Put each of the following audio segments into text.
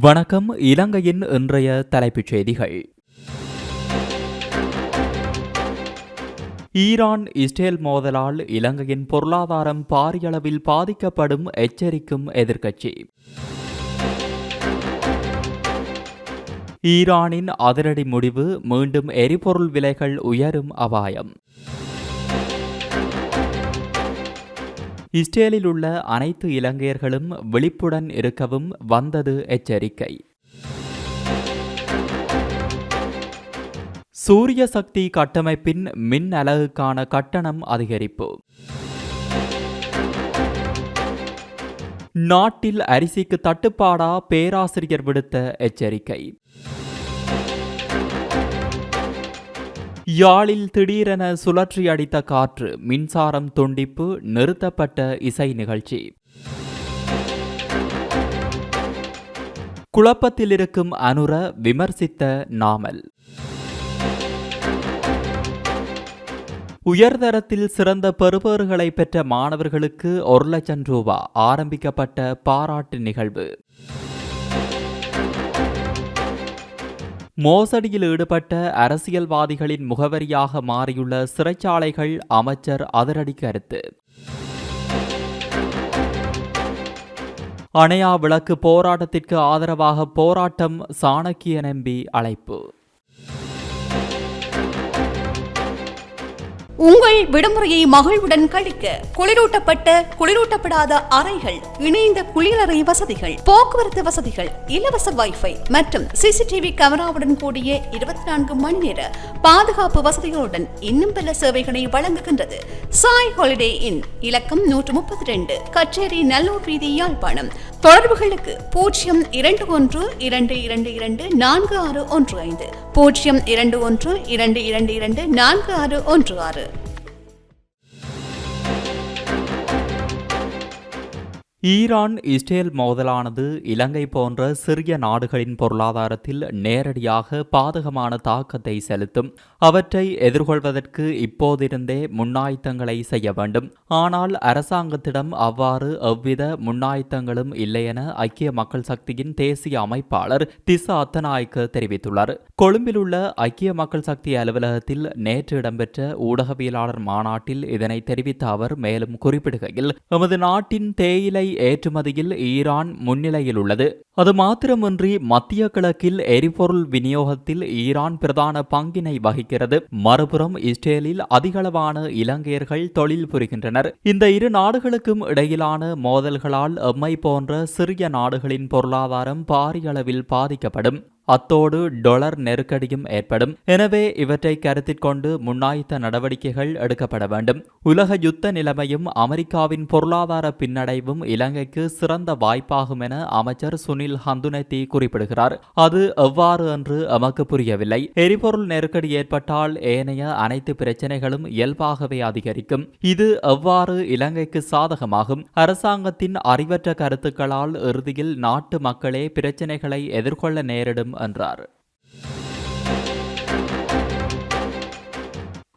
வணக்கம். இலங்கையின் இன்றைய தலைப்புச் செய்திகள். ஈரான் இஸ்ரேல் மோதலால் இலங்கையின் பொருளாதாரம் பாரியளவில் பாதிக்கப்படும் எச்சரிக்கும் எதிர்க்கட்சி. ஈரானின் அதிரடி முடிவு மீண்டும் எரிபொருள் விலைகள் உயரும் அபாயம். இஸ்ரேலில் உள்ள அனைத்து இலங்கையர்களும் விழிப்புடன் இருக்கவும் வந்தது எச்சரிக்கை. சூரிய சக்தி கட்டமைப்பின் மின் அலகுக்கான கட்டணம் அதிகரிப்பு. நாட்டில் அரிசிக்கு தட்டுப்பாடா பேராசிரியர் விடுத்த எச்சரிக்கை. யாழில் திடீரென சுழற்றி அடித்த காற்று மின்சாரம் துண்டிப்பு நிறுத்தப்பட்ட இசை நிகழ்ச்சி. குழப்பத்தில் இருக்கும் அனுர விமர்சித்த நாமல். உயர்தரத்தில் சிறந்த பெறுபேறுகளை பெற்ற மாணவர்களுக்கு ஒரு லட்சம் ரூபா ஆரம்பிக்கப்பட்ட பாராட்டு நிகழ்வு. மோசடியில் ஈடுபட்ட அரசியல்வாதிகளின் முகவரியாக மாறியுள்ள சிறைச்சாலைகள் அமைச்சர் அதிரடி கருத்து. அணையா விளக்கு போராட்டத்திற்கு ஆதரவாக போராட்டம் சாணக்கிய நம்பி அழைப்பு. உங்கள் விடுமுறையை மகிழ்வுடன் கழிக்க குளிரூட்டப்பட்ட குளிரூட்டப்படாத அறைகள் இணைந்த குளியலறை வசதிகள் போக்குவரத்து வசதிகள் இலவச வைஃபை மற்றும் சிசிடிவி கேமராவுடன் கூடிய இருபத்தி நான்கு மணி நேர பாதுகாப்பு வசதிகளுடன் இன்னும் பல சேவைகளை வழங்குகின்றது. சாய் ஹாலிடே இன் இலக்கம் நூற்று முப்பத்தி ரெண்டு கச்சேரி நல்லூர் வீதி யாழ்ப்பாணம். தொடர்புகளுக்கு பூஜ்ஜியம் இரண்டு ஒன்று இரண்டு இரண்டு இரண்டு நான்கு ஆறு ஒன்று ஐந்து. பூஜ்ஜியம் இரண்டு ஒன்று இரண்டு இரண்டு இரண்டு நான்கு ஆறு ஒன்று ஆறு. ஈரான் இஸ்ரேல் மோதலானது இலங்கை போன்ற சிறிய நாடுகளின் பொருளாதாரத்தில் நேரடியாக பாதகமான தாக்கத்தை செலுத்தும். அவற்றை எதிர்கொள்வதற்கு இப்போதிருந்தே முன்னாயத்தங்களை செய்ய வேண்டும். ஆனால் அரசாங்கத்திடம் அவ்வாறு எவ்வித முன்னாயத்தங்களும் இல்லையென ஐக்கிய மக்கள் சக்தியின் தேசிய அமைப்பாளர் திசா அத்தநாயக்க தெரிவித்துள்ளார். கொழும்பில் உள்ள ஐக்கிய மக்கள் சக்தி அலுவலகத்தில் நேற்று இடம்பெற்ற ஊடகவியலாளர் மாநாட்டில் இதனை தெரிவித்த அவர் மேலும் குறிப்பிடுகையில் எமது நாட்டின் தேயிலை ஏற்றுமதியில் ஈரான் முன்னிலையில் உள்ளது. அது மாத்திரமின்றி மத்திய கிழக்கில் எரிபொருள் விநியோகத்தில் ஈரான் பிரதான பங்கினை வகிக்கிறது. மறுபுறம் இஸ்ரேலில் அதிகளவான இலங்கையர்கள் தொழில் புரிகின்றனர். இந்த இரு நாடுகளுக்கும் இடையிலான மோதல்களால் எம்மை போன்ற சிறிய நாடுகளின் பொருளாதாரம் பாரிய அளவில் பாதிக்கப்படும். அத்தோடு டொலர் நெருக்கடியும் ஏற்படும். எனவே இவற்றை கருத்தில் கொண்டு முன்னாய்த்த நடவடிக்கைகள் எடுக்கப்பட வேண்டும். உலக யுத்த நிலைமையும் அமெரிக்காவின் பொருளாதார பின்னடைவும் இலங்கைக்கு சிறந்த வாய்ப்பாகும் என அமைச்சர் சுனில் ஹந்துனத்தி குறிப்பிடுகிறார். அது எவ்வாறு என்று எமக்கு புரியவில்லை. எரிபொருள் நெருக்கடி ஏற்பட்டால் ஏனைய அனைத்து பிரச்சனைகளும் இயல்பாகவே அதிகரிக்கும். இது எவ்வாறு இலங்கைக்கு சாதகமாகும்? அரசாங்கத்தின் அறிவற்ற கருத்துக்களால் இறுதியில் நாட்டு மக்களே பிரச்சனைகளை எதிர்கொள்ள நேரிடும் என்றார்.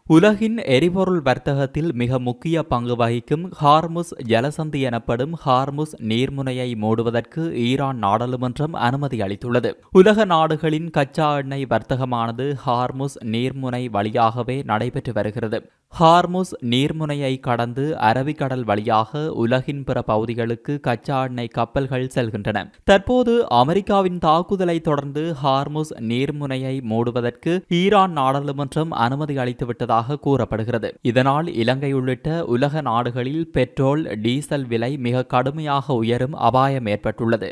உலகின் எரிபொருள் வர்த்தகத்தில் மிக முக்கிய பங்கு வகிக்கும் ஹார்முஸ் ஜலசந்தி எனப்படும் ஹார்முஸ் நீர்முனையை மூடுவதற்கு ஈரான் நாடாளுமன்றம் அனுமதி அளித்துள்ளது. உலக நாடுகளின் கச்சா எண்ணெய் வர்த்தகமானது ஹார்முஸ் நீர்முனை வழியாகவே நடைபெற்று வருகிறது. ஹார்முஸ் நீர்முனையை கடந்து அரபிக்கடல் வழியாக உலகின் பிற பகுதிகளுக்கு கச்சா எண்ணெய் கப்பல்கள் செல்கின்றன. தற்போது அமெரிக்காவின் தாக்குதலை தொடர்ந்து ஹார்முஸ் நீர்முனையை மூடுவதற்கு ஈரான் நாடாளுமன்றம் அனுமதி அளித்துவிட்டதாக வருவதாக கூறப்படுகிறது. இதனால் இலங்கை உள்ளிட்ட உலக நாடுகளில் பெட்ரோல் டீசல் விலை மிக கடுமையாக உயரும் அபாயம் ஏற்பட்டுள்ளது.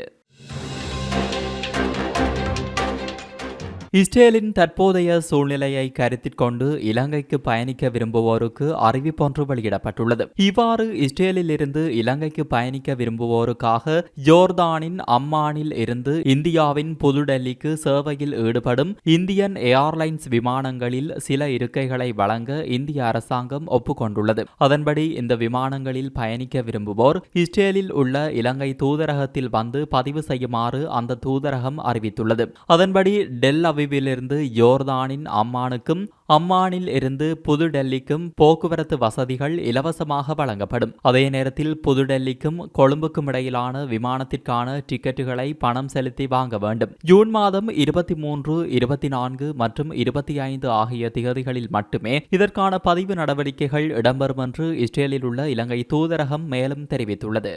இஸ்ரேலின் தற்போதைய சூழ்நிலையை கருத்தில் கொண்டு இலங்கைக்கு பயணிக்க விரும்புவோருக்கு அறிவிப்பொன்று வெளியிடப்பட்டுள்ளது. இவ்வாறு இஸ்ரேலில் இருந்து இலங்கைக்கு பயணிக்க விரும்புவோருக்காக ஜோர்தானின் அம்மானில் இருந்து இந்தியாவின் புதுடெல்லிக்கு சேவையில் ஈடுபடும் இந்தியன் ஏர்லைன்ஸ் விமானங்களில் சில இருக்கைகளை வழங்க இந்திய அரசாங்கம் ஒப்புக்கொண்டுள்ளது. அதன்படி இந்த விமானங்களில் பயணிக்க விரும்புவோர் இஸ்ரேலில் உள்ள இலங்கை தூதரகத்தில் வந்து பதிவு செய்யுமாறு அந்த தூதரகம் அறிவித்துள்ளது. அதன்படி டெல் அவி யோர்தானின் அம்மானுக்கும் அம்மானில் இருந்து புதுடெல்லிக்கும் போக்குவரத்து வசதிகள் இலவசமாக வழங்கப்படும். அதே நேரத்தில் புதுடெல்லிக்கும் கொழும்புக்கும் இடையிலான விமானத்திற்கான டிக்கெட்டுகளை பணம் செலுத்தி வாங்க வேண்டும். ஜூன் மாதம் இருபத்தி மூன்று இருபத்தி நான்கு மற்றும் இருபத்தி ஐந்து ஆகிய திகதிகளில் மட்டுமே இதற்கான பதிவு நடவடிக்கைகள் இடம்பெறும் என்று இஸ்ரேலில் உள்ள இலங்கை தூதரகம் மேலும் தெரிவித்துள்ளது.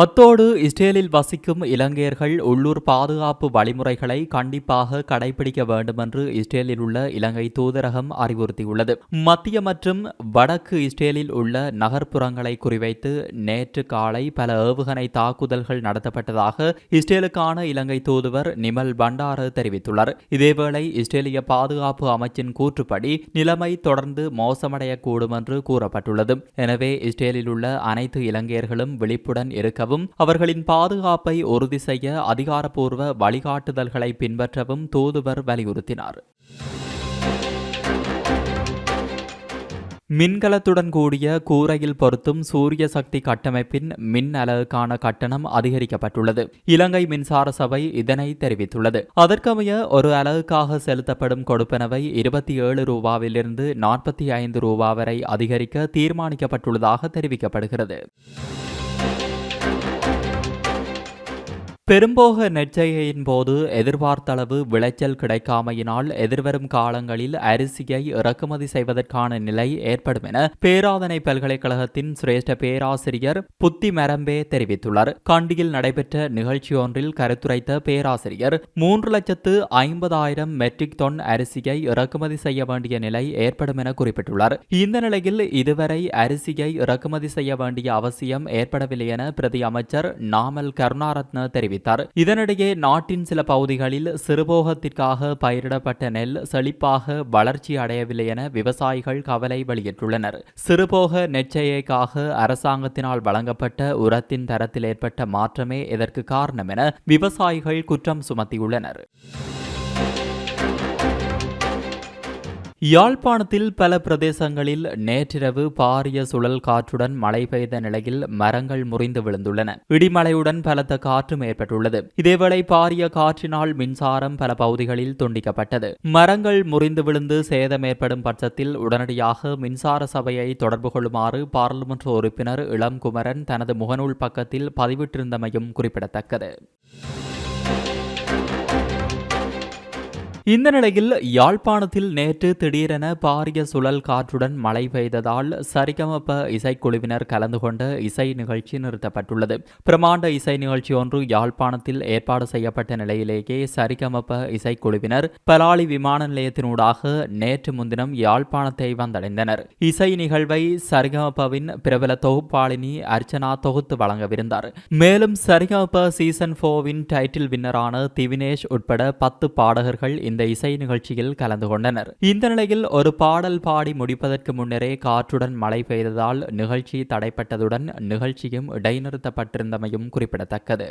அத்தோடு இஸ்ரேலில் வசிக்கும் இலங்கையர்கள் உள்ளூர் பாதுகாப்பு வழிமுறைகளை கண்டிப்பாக கடைபிடிக்க வேண்டும் என்று இஸ்ரேலில் உள்ள இலங்கை தூதரகம் அறிவுறுத்தியுள்ளது. மத்திய மற்றும் வடக்கு இஸ்ரேலில் உள்ள நகர்ப்புறங்களை குறிவைத்து நேற்று காலை பல ஏவுகணை தாக்குதல்கள் நடத்தப்பட்டதாக இஸ்ரேலுக்கான இலங்கை தூதுவர் நிமல் பண்டார தெரிவித்துள்ளார். இதேவேளை இஸ்ரேலிய பாதுகாப்பு அமைச்சின் கூற்றுப்படி நிலைமை தொடர்ந்து மோசமடையக்கூடும் என்று கூறப்பட்டுள்ளது. எனவே இஸ்ரேலில் உள்ள அனைத்து இலங்கையர்களும் விழிப்புடன் இருக்க எனவும் அவர்களின் பாதுகாப்பை உறுதி செய்ய அதிகாரப்பூர்வ வழிகாட்டுதல்களை பின்பற்றவும் தூதுவர் வலியுறுத்தினார். மின்கலத்துடன் கூடிய கூரையில் பொருத்தும் சூரிய சக்தி கட்டமைப்பின் மின் அலகுக்கான கட்டணம் அதிகரிக்கப்பட்டுள்ளது. இலங்கை மின்சார சபை இதனை தெரிவித்துள்ளது. அதற்கமைய ஒரு அலகுக்காக செலுத்தப்படும் கொடுப்பனவை இருபத்தி ஏழு ரூபாவிலிருந்து நாற்பத்தி ஐந்து ரூபா வரை அதிகரிக்க தீர்மானிக்கப்பட்டுள்ளதாக தெரிவிக்கப்படுகிறது. பெரும்போக நெற்செய்கையின் போது எதிர்பார்த்தளவு விளைச்சல் கிடைக்காமையினால் எதிர்வரும் காலங்களில் அரிசியை இறக்குமதி செய்வதற்கான நிலை ஏற்படும் என பேராதனை பல்கலைக்கழகத்தின் சிரேஷ்ட பேராசிரியர் புத்தி மரம்பே தெரிவித்துள்ளார். கண்டியில் நடைபெற்ற நிகழ்ச்சி ஒன்றில் கருத்துரைத்த பேராசிரியர் மூன்று லட்சத்து ஐம்பதாயிரம் மெட்ரிக் தொன் அரிசியை இறக்குமதி செய்ய வேண்டிய நிலை ஏற்படும் என குறிப்பிட்டுள்ளார். இந்த நிலையில் இதுவரை அரிசியை இறக்குமதி செய்ய வேண்டிய அவசியம் ஏற்படவில்லை என பிரதி அமைச்சர் நாமல் கருணாரத்ன தெரிவித்தார் தெரிவித்தார். இதனிடையே நாட்டின் சில பகுதிகளில் சிறுபோகத்திற்காக பயிரிடப்பட்ட நெல் செழிப்பாக வளர்ச்சி அடையவில்லை என விவசாயிகள் கவலை வெளியிட்டுள்ளனர். சிறுபோக நெச்சையைக்காக அரசாங்கத்தினால் வழங்கப்பட்ட உரத்தின் தரத்தில் ஏற்பட்ட மாற்றமே இதற்கு காரணம் என விவசாயிகள் குற்றம் சுமத்தியுள்ளனர். யாழ்ப்பாணத்தில் பல பிரதேசங்களில் நேற்றிரவு பாரிய சுழல் காற்றுடன் மழை பெய்த நிலையில் மரங்கள் முறிந்து விழுந்துள்ளன. இடிமலையுடன் பலத்த காற்றும் ஏற்பட்டுள்ளது. இதேவேளை பாரிய காற்றினால் மின்சாரம் பல பகுதிகளில் துண்டிக்கப்பட்டது. மரங்கள் முறிந்து விழுந்து சேதம் ஏற்படும் பட்சத்தில் உடனடியாக மின்சார சபையை தொடர்பு கொள்ளுமாறு பாராளுமன்ற உறுப்பினர் இளம் குமரன் தனது முகநூல் பக்கத்தில் பதிவிட்டிருந்தமையும் குறிப்பிடத்தக்கது. இந்த நிலையில் யாழ்ப்பாணத்தில் நேற்று திடீரென பாரிய சுழல் காற்றுடன் மழை பெய்ததால் சரிகமப்ப இசைக்குழுவினர் கலந்து கொண்ட இசை நிகழ்ச்சி நிறுத்தப்பட்டுள்ளது. பிரமாண்ட இசை நிகழ்ச்சி ஒன்று யாழ்ப்பாணத்தில் ஏற்பாடு செய்யப்பட்ட நிலையிலேயே சரிகமப்ப இசைக்குழுவினர் பலாலி விமான நிலையத்தினூடாக நேற்று முன்தினம் யாழ்ப்பாணத்தை வந்தடைந்தனர். இசை நிகழ்வை சரிகமப்பவின் பிரபல தொகுப்பாளினி அர்ச்சனா தொகுத்து வழங்கவிருந்தார். மேலும் சரிகமப்ப சீசன் போவின் டைட்டில் வின்னரான திவினேஷ் உட்பட பத்து பாடகர்கள் இந்த இந்த இசை நிகழ்ச்சியில் கலந்து கொண்டனர். இந்த நிலையில் ஒரு பாடல் பாடி முடிப்பதற்கு முன்னரே காற்றுடன் மழை பெய்ததால் நிகழ்ச்சி தடைப்பட்டதுடன் நிகழ்ச்சியும் இடைநிறுத்தப்பட்டிருந்தமையும் குறிப்பிடத்தக்கது.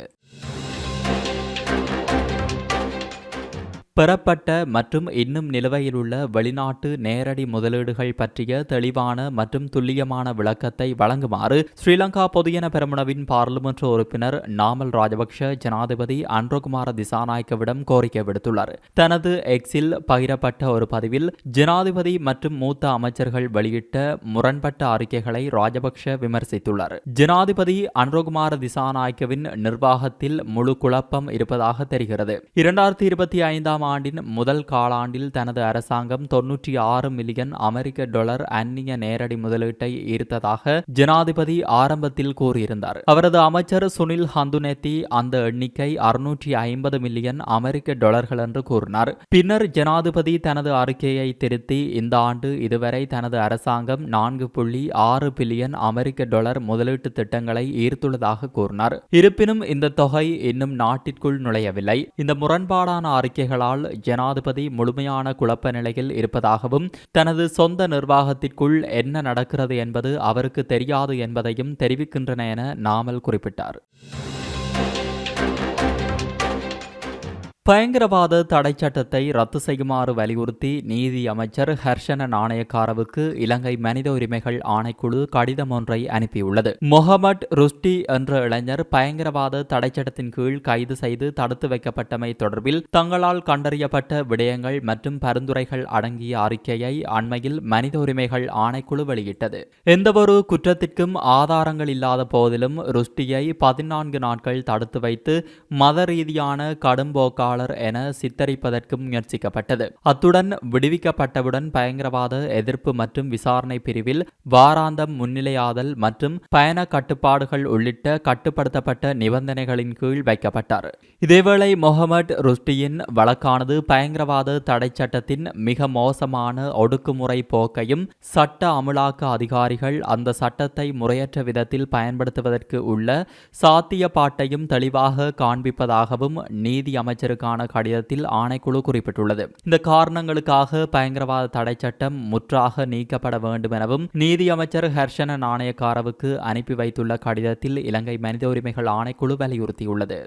பெறப்பட்ட மற்றும் இன்னும் நிலுவையில் உள்ள வெளிநாட்டு நேரடி முதலீடுகள் பற்றிய தெளிவான மற்றும் துல்லியமான விளக்கத்தை வழங்குமாறு ஸ்ரீலங்கா பொதுஜன பெருமனவின் பாராளுமன்ற உறுப்பினர் நாமல் ராஜபக்ஷ ஜனாதிபதி அன்றகுமார திசாநாயக்கவிடம் கோரிக்கை விடுத்துள்ளார். தனது எக்ஸில் பகிரப்பட்ட ஒரு பதிவில் ஜனாதிபதி மற்றும் மூத்த அமைச்சர்கள் வெளியிட்ட முரண்பட்ட அறிக்கைகளை ராஜபக்ஷ விமர்சித்துள்ளார். ஜனாதிபதி அன்றகுமார திசாநாயக்கவின் நிர்வாகத்தில் முழு குழப்பம் இருப்பதாக தெரிகிறது. இரண்டாயிரத்தி இருபத்தி ஐந்தாம் ஆண்டின் முதல் காலாண்டில் தனது அரசாங்கம் தொன்னூற்றி ஆறு மில்லியன் அமெரிக்க டாலர் அந்நிய நேரடி முதலீட்டை ஈர்த்ததாக ஜனாதிபதி ஆரம்பத்தில் கூறியிருந்தார். அவரது அமைச்சர் சுனில் ஹந்துனேத்தி அந்த எண்ணிக்கை அறுநூற்றி ஐம்பது மில்லியன் அமெரிக்க டாலர்கள் என்று கூறினார். பின்னர் ஜனாதிபதி தனது அறிக்கையை திருத்தி இந்த ஆண்டு இதுவரை தனது அரசாங்கம் நான்கு புள்ளி ஆறு பில்லியன் அமெரிக்க டாலர் முதலீட்டு திட்டங்களை ஈர்த்துள்ளதாக கூறினார். இருப்பினும் இந்த தொகை இன்னும் நாட்டிற்குள் நுழையவில்லை. இந்த முரண்பாடான அறிக்கைகளால் இருப்பதால் ஜனாதிபதி முழுமையான குழப்ப நிலையில் இருப்பதாகவும் தனது சொந்த நிர்வாகத்திற்குள் என்ன நடக்கிறது என்பது அவருக்கு தெரியாது என்பதையும் தெரிவிக்கின்றன என நாமல் குறிப்பிட்டார். பயங்கரவாத தடை சட்டத்தை ரத்து செய்யுமாறு வலியுறுத்தி நீதி அமைச்சர் ஹர்ஷன நாணயக்காரவுக்கு இலங்கை மனித உரிமைகள் ஆணைக்குழு கடிதம் ஒன்றை அனுப்பியுள்ளது. முகமட் ருஷ்டி என்ற இளைஞர் பயங்கரவாத தடை சட்டத்தின் கீழ் கைது செய்து தடுத்து வைக்கப்பட்டமை தொடர்பில் தங்களால் கண்டறியப்பட்ட விடயங்கள் மற்றும் பரிந்துரைகள் அடங்கிய அறிக்கையை அண்மையில் மனித உரிமைகள் ஆணைக்குழு வெளியிட்டது. எந்தவொரு குற்றத்திற்கும் ஆதாரங்கள் இல்லாத போதிலும் ருஷ்டியை பதினான்கு நாட்கள் தடுத்து வைத்து மத ரீதியான கடும்போக்காளர் என சித்தரிப்பதற்கும் முயற்சிக்கப்பட்டது. அத்துடன் விடுவிக்கப்பட்டவுடன் பயங்கரவாத எதிர்ப்பு மற்றும் விசாரணை பிரிவில் வாராந்தம் முன்னிலையாதல் மற்றும் பயண கட்டுப்பாடுகள் உள்ளிட்ட கட்டுப்படுத்தப்பட்ட நிபந்தனைகளின் கீழ் வைக்கப்பட்டார். இதேவேளை முகமது ருஷ்டியின் வழக்கானது பயங்கரவாத தடை சட்டத்தின் மிக மோசமான ஒடுக்குமுறை போக்கையும் சட்ட அமுலாக்க அதிகாரிகள் அந்த சட்டத்தை முறையற்ற விதத்தில் பயன்படுத்துவதற்கு உள்ள சாத்திய பாட்டையும் தெளிவாக காண்பிப்பதாகவும் நீதி அமைச்சருக்கு அமைச்சருக்கான கடிதத்தில் ஆணைக்குழு குறிப்பிட்டுள்ளது. இந்த காரணங்களுக்காக பயங்கரவாத தடை சட்டம் முற்றாக நீக்கப்பட வேண்டும் எனவும் நீதியமைச்சர் ஹர்ஷன நாணயக்காரவுக்கு அனுப்பி வைத்துள்ள கடிதத்தில் இலங்கை மனித உரிமைகள் ஆணைக்குழு வலியுறுத்தியுள்ளது.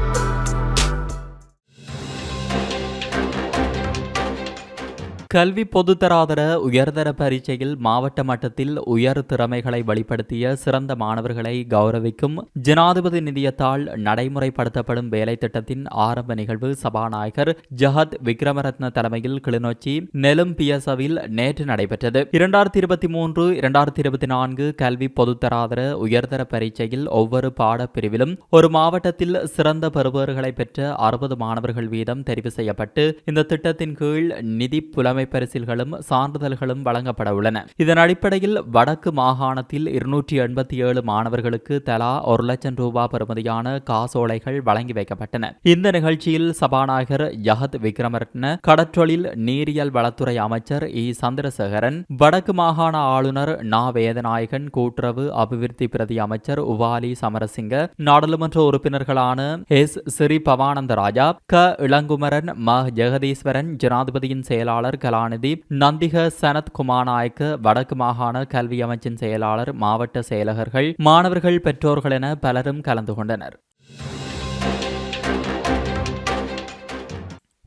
கல்வி பொதுத்தராதர உயர்தர பரீட்சையில் மாவட்ட மட்டத்தில் உயர் திறமைகளை வெளிப்படுத்திய சிறந்த மாணவர்களை கௌரவிக்கும் ஜனாதிபதி நிதியத்தால் நடைமுறைப்படுத்தப்படும் வேலை திட்டத்தின் ஆரம்ப நிகழ்வு சபாநாயகர் ஜஹத் விக்ரமரத்ன தலைமையில் கிளிநொச்சி நெலும் பியசவில் நேற்று நடைபெற்றது. இரண்டாயிரத்தி இருபத்தி மூன்று இரண்டாயிரத்தி இருபத்தி நான்கு கல்வி பொதுத்தராதர உயர்தர பரீட்சையில் ஒவ்வொரு பாடப்பிரிவிலும் ஒரு மாவட்டத்தில் சிறந்த பெறுபவர்களை பெற்ற அறுபது மாணவர்கள் வீதம் தெரிவு செய்யப்பட்டு இந்த திட்டத்தின் கீழ் நிதி புலமை பரிசில்களும் சான்றிதழ்களும் வழங்கப்பட உள்ளன இதன் அடிப்படையில் வடக்கு மாகாணத்தில் இருநூற்றி எண்பத்தி ஏழு மாணவர்களுக்கு தலா ஒரு லட்சம் ரூபாய் பெறுமதியான காசோலைகள் வழங்கி வைக்கப்பட்டன. இந்த நிகழ்ச்சியில் சபாநாயகர் யஹத் விக்ரமரட்ன கடற்றொழில் நீரியல் வளத்துறை அமைச்சர் இ. சந்திரசேகரன் வடக்கு மாகாண ஆளுநர் நா. வேதநாயகன் கூட்டுறவு அபிவிருத்தி பிரதி அமைச்சர் உவாலி சமரசிங்க நாடாளுமன்ற உறுப்பினர்களான எஸ். ஸ்ரீ பவானந்த ராஜா க. இளங்குமரன் ம. ஜெகதீஸ்வரன் ஜனாதிபதியின் செயலாளர் க. கலாநிதி நந்திக சனத் குமாநாயக்க வடக்கு மாகாண கல்வி அமைச்சின் செயலாளர் மாவட்ட செயலகர்கள் மாணவர்கள் பெற்றோர்கள் என பலரும் கலந்து கொண்டனர்.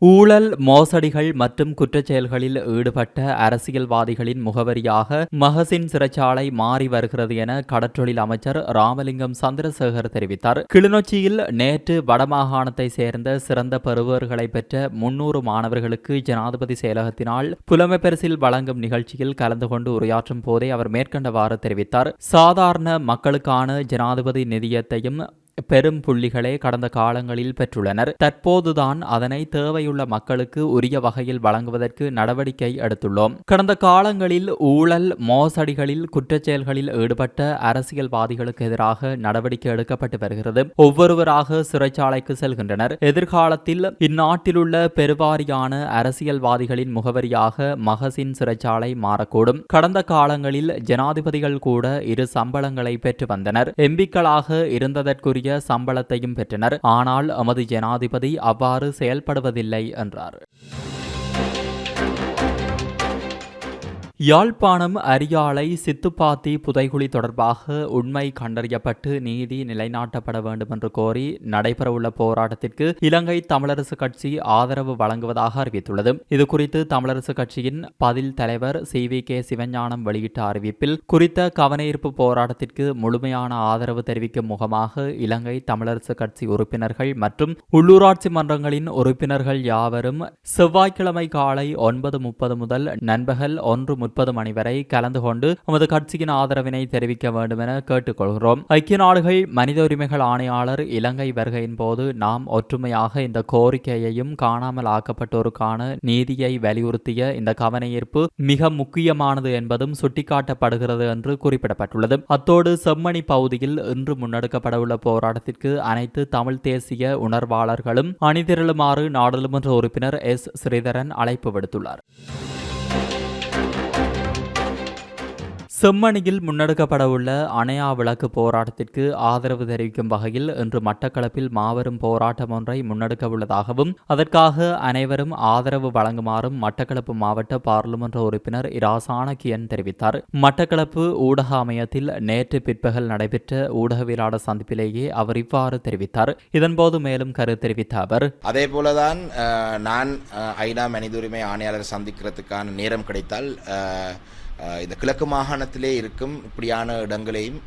ஊழல் மோசடிகள் மற்றும் குற்றச்செயல்களில் ஈடுபட்ட அரசியல்வாதிகளின் முகவரியாக மகசின் சிறைச்சாலை மாறி வருகிறது என கடற்றொழில் அமைச்சர் ராமலிங்கம் சந்திரசேகர் தெரிவித்தார். கிளிநொச்சியில் நேற்று வடமாகாணத்தை சேர்ந்த சிறந்த பெறுவர்களை பெற்ற முன்னூறு மாணவர்களுக்கு ஜனாதிபதி செயலகத்தினால் புலமை பரிசில் வழங்கும் நிகழ்ச்சியில் கலந்து கொண்டு உரையாற்றும் போதே அவர் மேற்கண்டவாறு தெரிவித்தார். சாதாரண மக்களுக்கான ஜனாதிபதி நிதியத்தையும் பெரும் புள்ளிகளே கடந்த காலங்களில் பெற்றுள்ளனர். தற்போதுதான் அதனை தேவையுள்ள மக்களுக்கு உரிய வகையில் வழங்குவதற்கு நடவடிக்கை எடுத்துள்ளோம். கடந்த காலங்களில் ஊழல் மோசடிகளில் குற்றச்செயல்களில் ஈடுபட்ட அரசியல்வாதிகளுக்கு எதிராக நடவடிக்கை எடுக்கப்பட்டு வருகிறது. ஒவ்வொருவராக சிறைச்சாலைக்கு செல்கின்றனர். எதிர்காலத்தில் இந்நாட்டிலுள்ள பெருவாரியான அரசியல்வாதிகளின் முகவரியாக மகசின் சிறைச்சாலை மாறக்கூடும். கடந்த காலங்களில் ஜனாதிபதிகள் கூட இரு சம்பளங்களை பெற்று வந்தனர். எம்பிக்களாக இருந்ததற்குரிய உரிய சம்பளத்தையும் பெற்றனர். ஆனால் எமது ஜனாதிபதி அவ்வாறு செயல்படுவதில்லை என்றார். யாழ்ப்பாணம் அரியாலை சித்துப்பாத்தி புதைகுழி தொடர்பாக உண்மை கண்டறியப்பட்டு நீதி நிலைநாட்டப்பட வேண்டும் என்று கோரி நடைபெறவுள்ள போராட்டத்திற்கு இலங்கை தமிழரசு கட்சி ஆதரவு வழங்குவதாக அறிவித்துள்ளது. இதுகுறித்து தமிழரசு கட்சியின் பதில் தலைவர் சி. வி. கே. சிவஞானம் வெளியிட்ட அறிவிப்பில் குறித்த கவனஈர்ப்பு போராட்டத்திற்கு முழுமையான ஆதரவு தெரிவிக்கும் முகமாக இலங்கை தமிழரசு கட்சி உறுப்பினர்கள் மற்றும் உள்ளூராட்சி மன்றங்களின் உறுப்பினர்கள் யாவரும் செவ்வாய்க்கிழமை காலை ஒன்பது முப்பது முதல் நண்பகல் ஒன்று முப்பது மணி வரை கலந்து கொண்டு நமது கட்சியின் ஆதரவினை தெரிவிக்க வேண்டும் என கேட்டுக்கொள்கிறோம். ஐக்கிய நாடுகள் மனித உரிமைகள் ஆணையாளர் இலங்கை வருகையின் போது நாம் ஒற்றுமையாக இந்த கோரிக்கையையும் காணாமல் ஆக்கப்பட்டோருக்கான நீதியை வலியுறுத்திய இந்த கவனஈர்ப்பு மிக முக்கியமானது என்பதும் சுட்டிக்காட்டப்படுகிறது என்று குறிப்பிடப்பட்டுள்ளது. அத்தோடு செம்மணி பகுதியில் இன்று முன்னெடுக்கப்படவுள்ள போராட்டத்திற்கு அனைத்து தமிழ் தேசிய உணர்வாளர்களும் அணிதிரளுமாறு நாடாளுமன்ற உறுப்பினர் எஸ். ஸ்ரீதரன் அழைப்பு விடுத்துள்ளார். செம்மணியில் முன்னெடுக்கப்படவுள்ள அணையா விளக்கு போராட்டத்திற்கு ஆதரவு தெரிவிக்கும் வகையில் இன்று மட்டக்களப்பில் மாபெரும் போராட்டம் ஒன்றை முன்னெடுக்க உள்ளதாகவும் அதற்காக அனைவரும் ஆதரவு வழங்குமாறும் மட்டக்களப்பு மாவட்ட பாராளுமன்ற உறுப்பினர் இராசான கியன் தெரிவித்தார். மட்டக்களப்பு ஊடக அமையத்தில் நேற்று பிற்பகல் நடைபெற்ற ஊடகவியலாளர் சந்திப்பிலேயே அவர் இவ்வாறு தெரிவித்தார். இதன்போது மேலும் கருத்து தெரிவித்த அவர் அதே போலதான் நான் ஐநா மனித உரிமை ஆணையாளரை சந்திக்கிறதுக்கான நேரம் கிடைத்தால் இந்த கிழக்கு மாகாணத்திலே இருக்கும் இப்படியான இடங்களையும்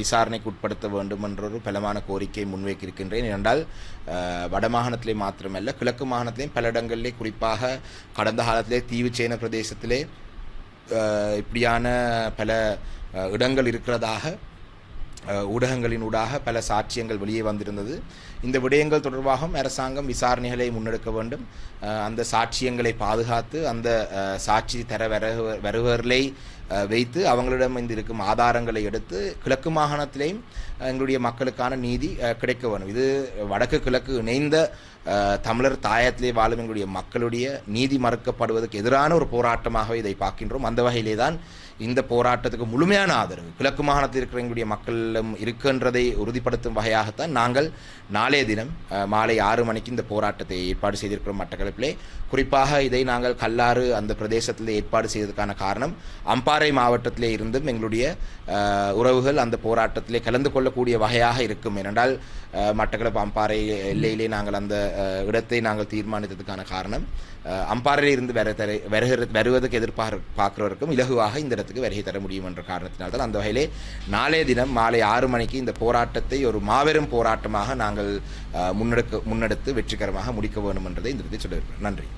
விசாரணைக்கு உட்படுத்த வேண்டும் என்றொரு பலமான கோரிக்கையை முன்வைக்கிருக்கின்றேன். ஏனென்றால் வடமாகாணத்திலே மாத்திரமல்ல கிழக்கு மாகாணத்திலேயும் பல இடங்களிலே குறிப்பாக கடந்த காலத்திலே தீவுச்சேன பிரதேசத்திலே இப்படியான பல இடங்கள் இருக்கிறதாக ஊடகங்களின் ஊடாக பல சாட்சியங்கள் வெளியே வந்திருந்தது. இந்த விடயங்கள் தொடர்பாகவும் அரசாங்கம் விசாரணைகளை முன்னெடுக்க வேண்டும். அந்த சாட்சியங்களை பாதுகாத்து அந்த சாட்சி தர வருக வருவர்களை வைத்து அவங்களிடம் இந்த இருக்கும் ஆதாரங்களை எடுத்து கிழக்கு மாகாணத்திலேயும் எங்களுடைய மக்களுக்கான நீதி கிடைக்க வேண்டும். இது வடக்கு கிழக்கு இணைந்த தமிழர் தாயத்திலே வாழும் எங்களுடைய மக்களுடைய நீதி மறுக்கப்படுவதற்கு எதிரான ஒரு போராட்டமாகவே இதை பார்க்கின்றோம். அந்த வகையிலே தான் இந்த போராட்டத்துக்கு முழுமையான ஆதரவு கிழக்கு மாகாணத்தில் இருக்கிற எங்களுடைய மக்களும் இருக்கின்றதை உறுதிப்படுத்தும் வகையாகத்தான் நாங்கள் நாளைய தினம் மாலை ஆறு மணிக்கு இந்த போராட்டத்தை ஏற்பாடு செய்திருக்கிறோம் மட்டக்களப்பிலே. குறிப்பாக இதை நாங்கள் கல்லாறு அந்த பிரதேசத்தில் ஏற்பாடு செய்ததற்கான காரணம் அம்பாறை மாவட்டத்திலே இருந்தும் எங்களுடைய உறவுகள் அந்த போராட்டத்திலே கலந்து கொள்ளக்கூடிய வகையாக இருக்கும். ஏனென்றால் மட்டக்களப்பு அம்பாறை எல்லையிலே நாங்கள் அந்த இடத்தை நாங்கள் தீர்மானித்ததுக்கான காரணம். அம்பாறையில் இருந்து வர தர வருகிற வருவதற்கு எதிர்பார் பார்க்குறவருக்கும் இலகுவாக இந்த இடத்துக்கு வருகை தர முடியும் என்ற காரணத்தினால்தான் அந்த வகையிலே நாளைய தினம் மாலை ஆறு மணிக்கு இந்த போராட்டத்தை ஒரு மாபெரும் போராட்டமாக நாங்கள் முன்னெடுக்க முன்னெடுத்து வெற்றிகரமாக முடிக்க வேண்டும் என்றதை இந்த இடத்தை சொல்லியிருக்கிறேன். நன்றி.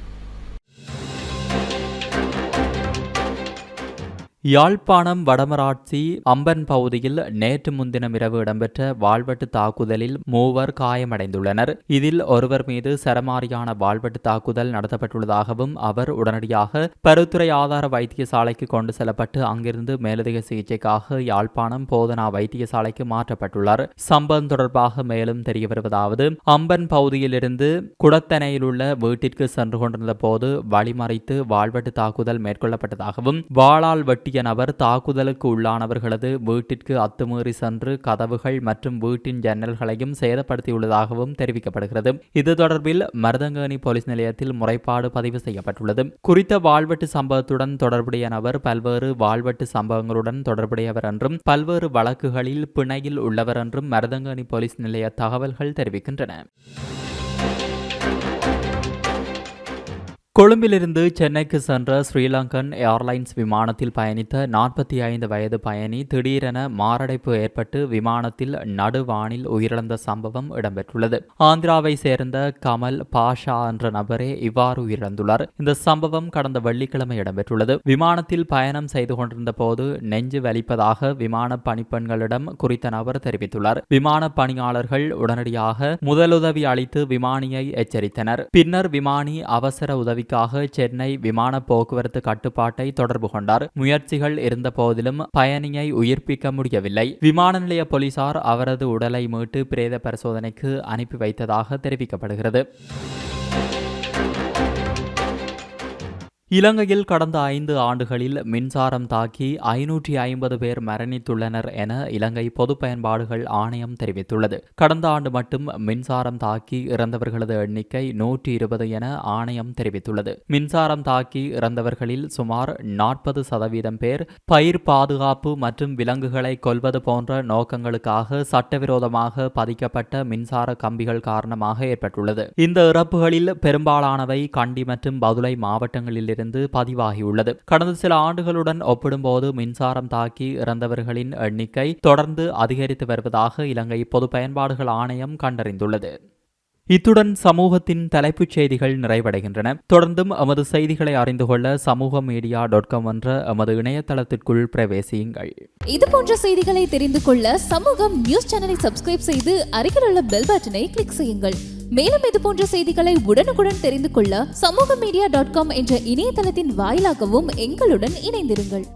யாழ்ப்பாணம் வடமராட்சி அம்பன் பகுதியில் நேற்று முன்தினம் இரவு இடம்பெற்ற வாழ்வெட்டு தாக்குதலில் மூவர் காயமடைந்துள்ளனர். இதில் ஒருவர் மீது சரமாரியான வாழ்வெட்டு தாக்குதல் நடத்தப்பட்டுள்ளதாகவும் அவர் உடனடியாக பருத்துறை ஆதார வைத்தியசாலைக்கு கொண்டு செல்லப்பட்டு அங்கிருந்து மேலதிக சிகிச்சைக்காக யாழ்ப்பாணம் போதனா வைத்தியசாலைக்கு மாற்றப்பட்டுள்ளார். சம்பவம் தொடர்பாக மேலும் தெரிய வருவதாவது அம்பன் பகுதியிலிருந்து குடத்தனையில் உள்ள வீட்டிற்கு சென்று கொண்டிருந்த போது வழிமறைத்து வாழ்வெட்டு தாக்குதல் மேற்கொள்ளப்பட்டதாகவும் வாளால் வெட்டிய நபர் தாக்குதலுக்கு உள்ளானவர்களது வீட்டிற்கு அத்துமீறி சென்று கதவுகள் மற்றும் வீட்டின் ஜன்னல்களையும் சேதப்படுத்தியுள்ளதாகவும் தெரிவிக்கப்படுகிறது. இது தொடர்பில் மருதங்கேணி போலீஸ் நிலையத்தில் முறைப்பாடு பதிவு செய்யப்பட்டுள்ளது. குறித்த வாழ்வெட்டு சம்பவத்துடன் தொடர்புடைய நபர் பல்வேறு வாழ்வெட்டு சம்பவங்களுடன் தொடர்புடையவர் என்றும் பல்வேறு வழக்குகளில் பிணையில் உள்ளவர் என்றும் மருதங்கேணி போலீஸ் நிலைய தகவல்கள் தெரிவிக்கின்றன. கொழும்பிலிருந்து சென்னைக்கு சென்ற ஸ்ரீலங்கன் ஏர்லைன்ஸ் விமானத்தில் பயணித்த நாற்பத்தி ஐந்து வயது பயணி திடீரென மாரடைப்பு ஏற்பட்டு விமானத்தில் நடுவானில் உயிரிழந்த சம்பவம் இடம்பெற்றுள்ளது. ஆந்திராவை சேர்ந்த கமல் பாஷா என்ற நபரே இவ்வாறு உயிரிழந்துள்ளார். இந்த சம்பவம் கடந்த வெள்ளிக்கிழமை இடம்பெற்றுள்ளது. விமானத்தில் பயணம் செய்து கொண்டிருந்த போது நெஞ்சு வலிப்பதாக விமான பணிப்பெண்களிடம் குறித்த நபர் தெரிவித்துள்ளார். விமான பணியாளர்கள் உடனடியாக முதலுதவி அளித்து விமானியை எச்சரித்தனர். பின்னர் விமானி அவசர உதவி உதவிக்காக சென்னை விமான போக்குவரத்து கட்டுப்பாட்டை தொடர்பு கொண்டார். முயற்சிகள் இருந்த போதிலும் பயணியை உயிர்ப்பிக்க முடியவில்லை. விமான நிலைய போலீசார் அவரது உடலை மீட்டு பிரேத பரிசோதனைக்கு அனுப்பி வைத்ததாக தெரிவிக்கப்படுகிறது. இலங்கையில் கடந்த ஐந்து ஆண்டுகளில் மின்சாரம் தாக்கி ஐநூற்றி ஐம்பது பேர் மரணித்துள்ளனர் என இலங்கை பொது பயன்பாடுகள் ஆணையம் தெரிவித்துள்ளது. கடந்த ஆண்டு மட்டும் மின்சாரம் தாக்கி இறந்தவர்களது எண்ணிக்கை நூற்றி இருபது என ஆணையம் தெரிவித்துள்ளது. மின்சாரம் தாக்கி இறந்தவர்களில் சுமார் நாற்பது சதவீதம் பேர் பயிர் பாதுகாப்பு மற்றும் விலங்குகளை கொல்வது போன்ற நோக்கங்களுக்காக சட்டவிரோதமாக பதிக்கப்பட்ட மின்சார கம்பிகள் காரணமாக ஏற்பட்டுள்ளது. இந்த இறப்புகளில் பெரும்பாலானவை கண்டி மற்றும் பதுளை மாவட்டங்களில் இருந்து பதிவாகியுள்ளது. கடந்த சில ஆண்டுகளுடன் ஒப்பிடும்போது மின்சாரம் தாக்கி இறந்தவர்களின் எண்ணிக்கை தொடர்ந்து அதிகரித்து வருவதாக இலங்கை பொது பயன்பாடுகள் ஆணையம் கண்டறிந்துள்ளது. இத்துடன் சமூகத்தின் தலைப்புச் செய்திகள் நிறைவடைகின்றன. தொடர்ந்தும் எமது செய்திகளை அறிந்து கொள்ள சமூக மீடியா டாட் காம் என்ற எமது இணையதளத்திற்குள் பிரவேசியுங்கள். இது போன்ற செய்திகளை தெரிந்து கொள்ள சமூகம் நியூஸ் சேனலை சப்ஸ்கிரைப் செய்து அருகில் உள்ள பெல் பட்டனை கிளிக் செய்யுங்கள். மேலும் இது போன்ற செய்திகளை உடனுக்குடன் தெரிந்து கொள்ள சமூக மீடியா டாட் காம் என்ற இணையதளத்தின் வாயிலாகவும் எங்களுடன் இணைந்திருங்கள்.